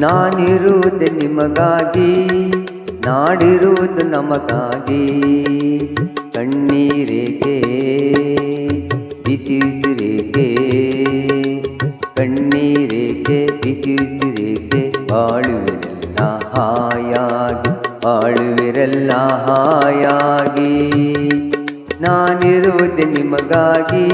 ನಾನಿರುವುದು ನಿಮಗಾಗಿ ನಾಡಿರುವುದು ನಮಗಾಗಿ. ಕಣ್ಣೀರೇಕೆ ಬಿಸಿಸಿರೇಕೆ ಕಣ್ಣೀರೇಕೆ ಬಿಸಿಸಿರೇಕೆ ಬಾಳುವಿರೆಲ್ಲ ಹಾಯಾಗಿ ಬಾಳುವಿರೆಲ್ಲ ಹಾಯಾಗಿ. ನಾನಿರುವುದು ನಿಮಗಾಗಿ.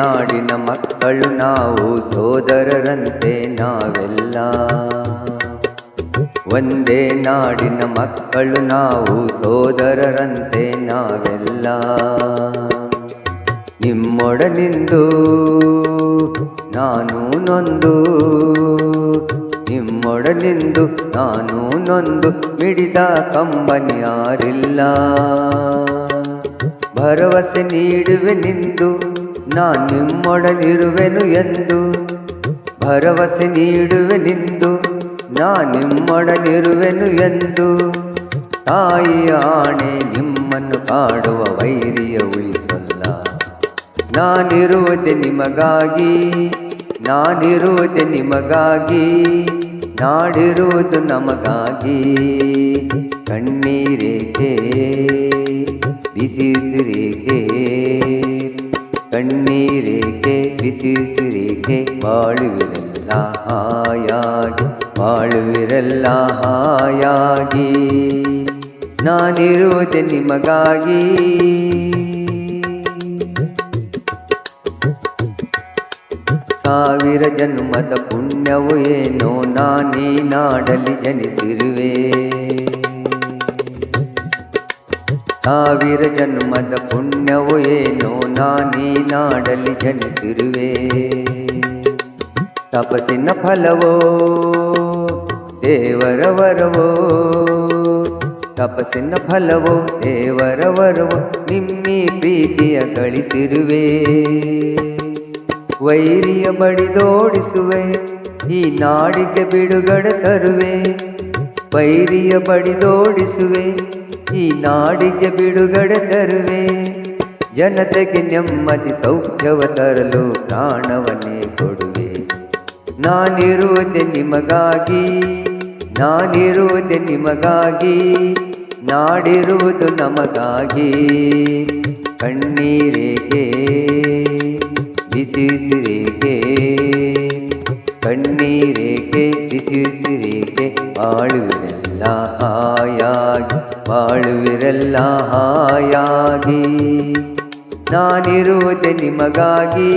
ನಾಡಿನ ಮಕ್ಕಳು ನಾವು ಸೋದರರಂತೆ ನಾವೆಲ್ಲ. ಒಂದೇ ನಾಡಿನ ಮಕ್ಕಳು ನಾವು ಸೋದರರಂತೆ ನಾವೆಲ್ಲ. ನಿಮ್ಮೊಡನಿಂದು, ನಾನು ನೊಂದು. ನಿಮ್ಮೊಡನಿಂದು, ನಾನು ನೊಂದು ಮಿಡಿದ ಕಂಬನಿ ಯಾರಿಲ್ಲ. ಭರವಸೆ ನೀಡುವೆ ನಿಂದು ನಾನ್ ನಿಮ್ಮೊಡನಿರುವೆನು ಎಂದು. ಭರವಸೆ ನೀಡುವೆ ನಿಂದು. ನಾ ನಿಮ್ಮೊಡನಿರುವೆನು ಎಂದು. ತಾಯಿ ಆಣೆ ನಿಮ್ಮನ್ನು ಕಾಡುವ ವೈರಿಯ ಉಳಿಸಲ್ಲ. ನಾನಿರುವುದೆ ನಿಮಗಾಗಿ. ನಾನಿರುವುದೆ ನಿಮಗಾಗಿ. ನಾಡಿರುವುದು ನಮಗಾಗಿ. ಕಣ್ಣೀರೇಕೆ ಬಿಸಿ ಉಸಿರೇಕೆ ಕಣ್ಣೀರೇಕೆ ಬಿಸಿ ಉಸಿರೇಕೆ ಬಾಳುವಿರೆಲ್ಲ ಹಾಯಾಗಿ ಬಾಳುವಿರೆಲ್ಲ ಹಾಯಾಗಿ. ನಾನಿರುವುದೇ ನಿಮಗಾಗಿ. ಸಾವಿರ ಜನ್ಮದ ಪುಣ್ಯವು ಏನೋ, ನಾನೀ ನಾಡಲಿ ಜನಿಸಿರುವೆ. ಸಾವಿರ ಜನ್ಮದ ಪುಣ್ಯವು ಏನೋ ನಾನೀ ನಾಡಲಿ ಜನಿಸಿರುವೆ. ತಪಸ್ಸಿನ ಫಲವೋ, ದೇವರ ವರವೋ, ತಪಸ್ಸಿನ ಫಲವೋ, ದೇವರ ವರವೋ, ನಿಮ್ಮಿ ಪ್ರೀತಿಯ ಗಳಿಸಿರುವೆ. ವೈರಿಯ ಬಡಿದೋಡಿಸುವೆ, ಈ ನಾಡಿಗೆ ಬಿಡುಗಡೆ ತರುವೆ. ವೈರಿಯ ಬಡಿದೋಡಿಸುವೆ ಈ ನಾಡಿಗೆ ಬಿಡುಗಡೆ ತರುವೆ. ಜನತೆಗೆ ನೆಮ್ಮದಿ, ಸೌಖ್ಯವ ತರಲು ಪ್ರಾಣವನ್ನೇ ಕೊಡುವೆ. ನಾನಿರುವುದೇ ನಿಮಗಾಗಿ ನಾನಿರುವುದೇ ನಿಮಗಾಗಿ, ನಾಡಿರುವುದು ನಮಗಾಗಿ. ಕಣ್ಣೀರೇಕೆ ಬಿಸಿ ಉಸಿರೇಕೆ ಉಸಿರೇಕೆ ಬಾಳುವಿರೆಲ್ಲ ಹಾಯಾಗಿ ಬಾಳುವಿರೆಲ್ಲ ಹಾಯಾಗಿ. ನಾನಿರುವುದೇ ನಿಮಗಾಗಿ.